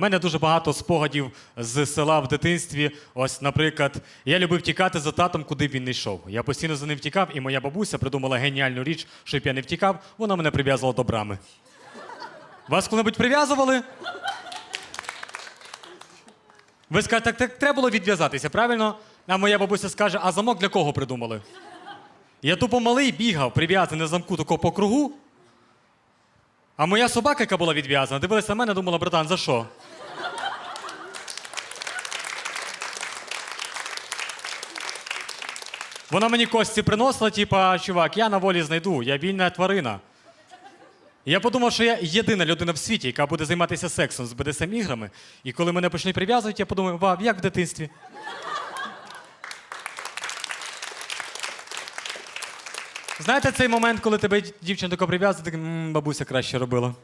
У мене дуже багато спогадів з села в дитинстві. Ось, наприклад, я любив тікати за татом, куди він не йшов. Я постійно за ним втікав, і моя бабуся придумала геніальну річ, щоб я не втікав, вона мене прив'язувала до брами. Вас коли-небудь прив'язували? Ви скажете, так, так треба було відв'язатися, правильно? А моя бабуся скаже, а замок для кого придумали? Я тупо малий бігав, прив'язаний на замку такого по кругу. А моя собака, яка була відв'язана, дивилася на мене, думала, братан, за що? Вона мені кості приносила, типа, чувак, я на волі знайду, я вільна тварина. Я подумав, що я єдина людина в світі, яка буде займатися сексом з БДСМ іграми. І коли мене почнуть прив'язувати, я подумаю, вау, як в дитинстві. Знаєте цей момент, коли тебе дівчина тако прив'язує, так бабуся краще робила.